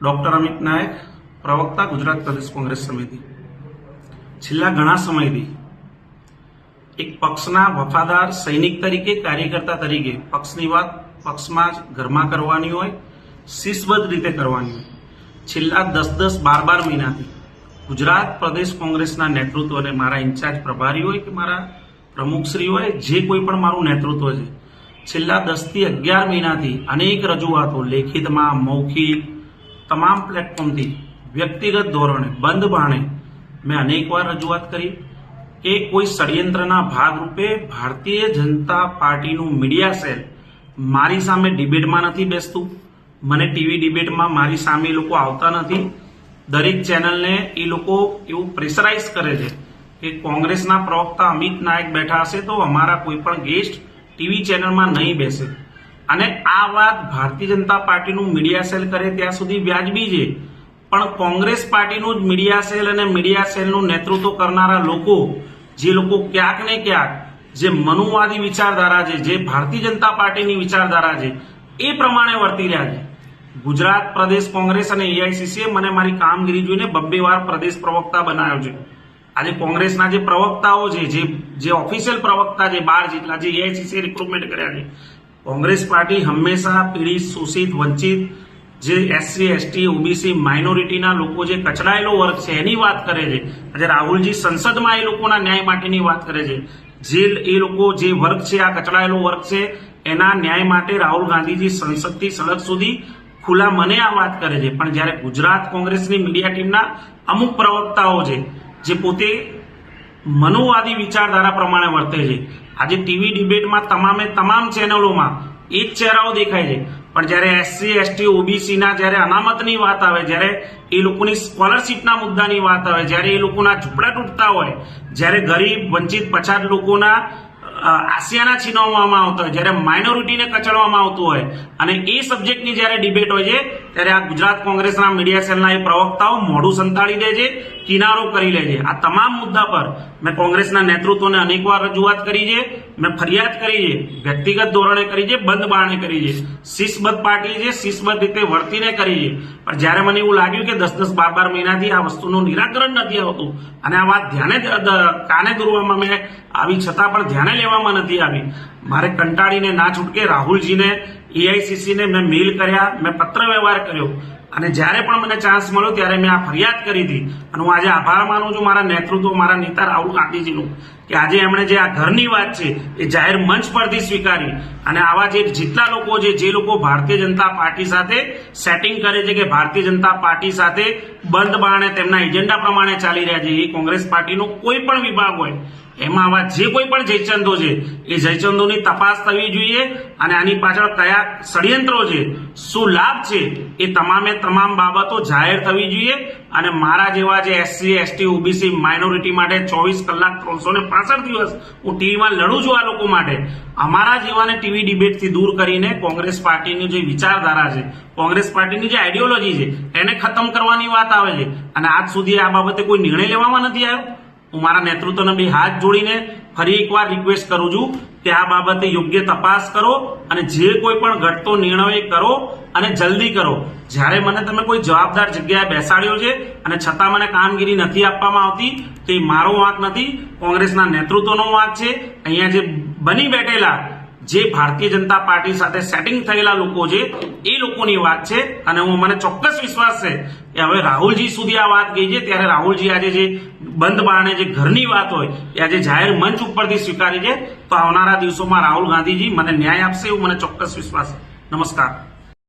Doctor Amit નાયક, પ્રવક્તા ગુજરાત પ્રદેશ કોંગ્રેસ સમિતિ. છેલ્લા ઘણા સમયથી એક પક્ષના વફાદાર સૈનિક તરીકે કાર્યકર્તા તરીકે પક્ષની વાત પક્ષમાં જ ઘરમાં કરવાની હોય, શિસ્તબદ્ધ રીતે કરવાની હોય. છેલ્લા દસ દસ બાર બાર મહિનાથી ગુજરાત પ્રદેશ કોંગ્રેસના નેતૃત્વને મારા ઇન્ચાર્જ પ્રભારી હોય કે મારા પ્રમુખશ્રી હોય, જે કોઈ પણ મારું નેતૃત્વ છે. છેલ્લા દસથી અગિયાર મહિનાથી અનેક રજૂઆતો લેખિતમાં, મૌખિક તમામ પ્લેટફોર્મથી વ્યક્તિગત ધોરણે બંધ બાણે મેં અનેકવાર રજૂઆત કરી કે કોઈ ષડયંત્રના ભાગરૂપે ભારતીય જનતા પાર્ટીનું મીડિયા સેલ મારી સામે ડિબેટમાં નથી બેસતું. મને ટીવી ડિબેટમાં મારી સામે એ લોકો આવતા નથી. દરેક ચેનલને એ લોકો એવું પ્રેશરાઇઝ કરે છે કે કોંગ્રેસના પ્રવક્તા અમિત નાયક બેઠા હશે તો અમારા કોઈ પણ ગેસ્ટ ટીવી ચેનલમાં નહીં બેસે. અને આ વાત ભારતીય જનતા પાર્ટીનું મીડિયા સેલ કરે ત્યાં સુધી વ્યાજબી છે. પણ કોંગ્રેસ પાર્ટીનું જ મીડિયા સેલ અને મીડિયા સેલનું નેતૃત્વ કરનારા લોકો, જે લોકો ક્યાંક ને ક્યાંક જે મનુવાદી વિચારધારા છે, જે ભારતીય જનતા પાર્ટીની વિચારધારા છે, એ પ્રમાણે વર્તી રહ્યા છે. ગુજરાત પ્રદેશ કોંગ્રેસ અને એઆઈસીસીએ મને મારી કામગીરી જોઈને બબ્બે વાર પ્રદેશ પ્રવક્તા બનાવ્યો છે. આજે કોંગ્રેસના જે પ્રવક્તાઓ છે, જે જે ઓફિશિયલ પ્રવક્તા છે, બાર જેટલા જે એઆઈસીસીએ રિક્રુટમેન્ટ કર્યા છે કોંગ્રેસ પાર્ટી હંમેશા પીડિત, શોષિત, વંચિત, જે એસસી, એસટી, ઓબીસી માઇનોરિટીના લોકો જે કચડાયેલો વર્ગ છે, એની વાત કરે છે. આજે રાહુલજી સંસદમાં એ લોકોના ન્યાય માટેની વાત કરે છે. જે એ લોકો જે વર્ગ છે, આ કચડાયેલો વર્ગ છે, એના ન્યાય માટે રાહુલ ગાંધીજી સંસદથી સડક સુધી ખુલ્લા મને આ વાત કરે છે. પણ જ્યારે ગુજરાત કોંગ્રેસની મીડિયા ટીમના અમુક પ્રવક્તાઓ છે, જે પોતે મનુવાદી વિચારધારા પ્રમાણે વર્તે છે. આજે ટીવી ડિબેટમાં તમામે તમામ ચેનલોમાં એ જ ચહેરાઓ દેખાય છે. પણ જ્યારે એસસી, એસટી, ઓબીસીના જ્યારે અનામતની વાત આવે, જ્યારે એ લોકોની સ્કોલરશીપના મુદ્દાની વાત આવે, જ્યારે એ લોકોના ઝૂંપડા તૂટતા હોય, જ્યારે ગરીબ, વંચિત, પછાત લોકોના આસિયાના છીનવવામાં આવતા હોય, જ્યારે માઇનોરિટીને કચડવામાં આવતું હોય, અને એ સબ્જેક્ટની જ્યારે ડિબેટ હોય છે, ત્યારે આ ગુજરાત કોંગ્રેસના મીડિયા સેલના એ પ્રવક્તાઓ મોઢું સંતાડી દે છે, કિનારો કરી લે છે. આ તમામ મુદ્દા પર મેં કોંગ્રેસના નેતૃત્વને અનેકવાર રજૂઆત કરી છે, મેં ફરિયાદ કરી છે, વ્યક્તિગત ધોરણે કરી છે બંધ બારણે કરી છે. શિસ્તબદ્ધ પાર્ટી છે, શિસ્તબદ્ધ રીતે વર્તીને કરી છે. પણ જ્યારે મને એવું લાગ્યું કે દસ દસ બાર બાર મહિનાથી આ વસ્તુનું નિરાકરણ નથી આવતું, અને આ વાત ધ્યાને કાને દોરવામાં મેં આવી, છતાં પણ ધ્યાને લેવામાં નથી આવી મારે કંટાળીને ના છૂટકે રાહુલજીને એઆઈસીસીને મેં મેલ કર્યા, મેં પત્ર વ્યવહાર કર્યો. અને જ્યારે પણ મને ચાન્સ મળ્યો ત્યારે મેં આ ફરિયાદ કરી હતી. અને હું આજે આભાર માનું છું મારા નેતૃત્વ, મારા નેતા રાહુલ ગાંધીજીનું, કે આજે એમણે જે આ ઘરની વાત છે એ જાહેર મંચ પરથી સ્વીકારી. અને આવા જે જેટલા લોકો છે, જે લોકો ભારતીય જનતા પાર્ટી સાથે સેટિંગ કરે છે કે ભારતીય જનતા પાર્ટી સાથે બંધ બારણે તેમના એજન્ડા પ્રમાણે ચાલી રહ્યા છે, એ કોંગ્રેસ પાર્ટીનો કોઈ પણ વિભાગ હોય, એમાં આવા જે કોઈ પણ જયચંદો છે, એ જયચંદોની તપાસ થવી જોઈએ. અને આની પાછળ કયા ષડયંત્રો છે, શું લાભ છે, એ તમામે તમામ બાબતો જાહેર થવી જોઈએ અને મારા જેવા જે એસસી એસટી ઓબીસી માઇનોરિટી માટે ચોવીસ કલાક ત્રણસો ને પાસઠ દિવસ હું ટીવીમાં લડું છું આ લોકો માટે, અમારા જેવાને ટીવી ડિબેટથી દૂર કરીને કોંગ્રેસ પાર્ટીની જે વિચારધારા છે, કોંગ્રેસ પાર્ટીની જે આઈડિયોલોજી છે, એને ખતમ કરવાની વાત આવે છે. અને આજ સુધી આ બાબતે કોઈ નિર્ણય લેવામાં નથી આવ્યો. હું મારા નેતૃત્વને બે હાથ જોડીને ફરી એકવાર રિક્વેસ્ટ કરું છું કે આ બાબતે યોગ્ય તપાસ કરો અને જે કોઈ પણ ઘટતો નિર્ણય કરો અને જલ્દી કરો. જ્યારે મને તમે કોઈ જવાબદાર જગ્યાએ બેસાડ્યો છે અને છતાં મને કામગીરી નથી આપવામાં આવતી, તો એ મારો વાંક નથી, કોંગ્રેસના નેતૃત્વનો વાંક છે. અહીંયા જે બની બેઠેલા જે ભારતીય જનતા પાર્ટી સાથે સેટિંગ થયેલા લોકો છે, એ લોકોની વાત છે અને હું મને ચોક્કસ વિશ્વાસ છે કે હવે રાહુલજી સુધી આ વાત ગઈ છે. ત્યારે રાહુલજી આજે જે બંધ બારણે જે ઘરની વાત હોય, એ આજે જાહેર મંચ ઉપરથી સ્વીકારી છે. તો આવનારા દિવસોમાં રાહુલ ગાંધીજી મને ન્યાય આપશે એવું મને ચોક્કસ વિશ્વાસ નમસ્કાર.